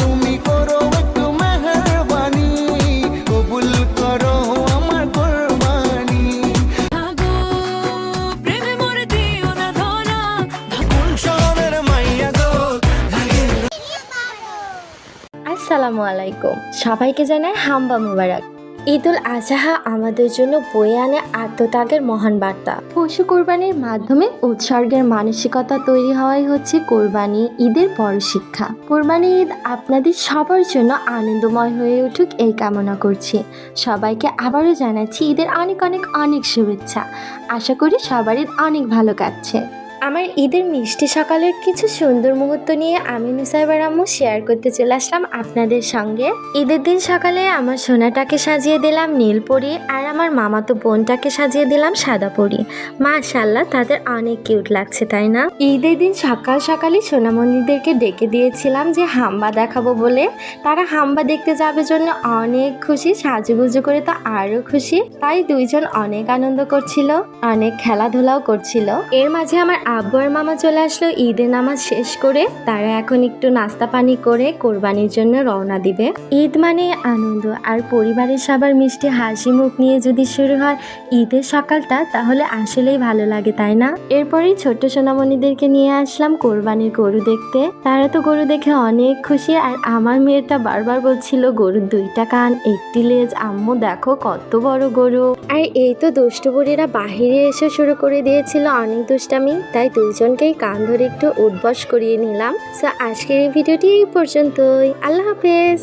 তুমি করো একটু মেহরবানি কবুল করো আমার কোরবানি। আগো প্রেমে মরে দিও না ধরা। কোন শহরের মাইয়া গো আসসালামু আলাইকুম। সবাইকে জানাই হাম্বা মুবারক। ঈদুল আজহা আমাদের জন্য বয়ে আনে আত্মত্যাগের মহান বার্তা। পশু কোরবানির মাধ্যমে উৎসর্গের মানসিকতা তৈরি হওয়াই হচ্ছে কোরবানি ঈদের বড় শিক্ষা। কোরবানি ঈদ আপনাদের সবার জন্য আনন্দময় হয়ে উঠুক এই কামনা করছি। সবাইকে আবারও জানাচ্ছি ঈদের অনেক অনেক অনেক শুভেচ্ছা। আশা করি সবার ঈদ অনেক ভালো কাটছে। আমার ঈদের মিষ্টি সকালের কিছু সুন্দর মুহূর্ত নিয়ে আমি নুসাইবার আম্মু শেয়ার করতে চলে আসলাম আপনাদের সঙ্গে। ঈদের দিন সকালে আমার সোনাটাকে সাজিয়ে দিলাম নীল পরি আর আমার মামাতো বোনটাকে সাজিয়ে দিলাম সাদা পরি। মাশাল্লাহ তাদের অনেক কিউট লাগছে, তাই না? ঈদের দিন সকাল সকালই সোনামণিদেরকে ডেকে দিয়েছিলাম যে হাম্বা দেখাবো বলে। তারা হাম্বা দেখতে যাবে জন্য অনেক খুশি, সাজুগুজু করে তো আরও খুশি। তাই দুইজন অনেক আনন্দ করছিল, অনেক খেলাধুলাও করছিল। এর মাঝে আমার আব্বু আর মামা চলে আসলো, ঈদের নামাজ শেষ করে তারা এখন একটু নাস্তা পানি করে কোরবানির জন্য রওনা দিবে। ঈদ মানে আনন্দ, আর পরিবারের সবার মিষ্টি হাসি মুখ নিয়ে যদি শুরু হয় ঈদের সকালটা, তাহলে আসলেই ভালো লাগে, তাই না? এরপরেই ছোট্ট সোনামণিদেরকে নিয়ে আসলাম কোরবানির গরু দেখতে। তারা তো গরু দেখে অনেক খুশি, আর আমার মেয়েটা বারবার বলছিল, গরুর দুইটা কান, একটি লেজ, আম্মু দেখো কত বড় গরু। আর এই তো দুষ্টু বাহিরে এসে শুরু করে দিয়েছিল অনেক দুষ্টামি। তাই দুইজনকেই কান ধরে একটু উদ্বাস করিয়ে নিলাম। সো আজকের এই ভিডিওটি এই পর্যন্তই। আল্লাহ হাফেজ।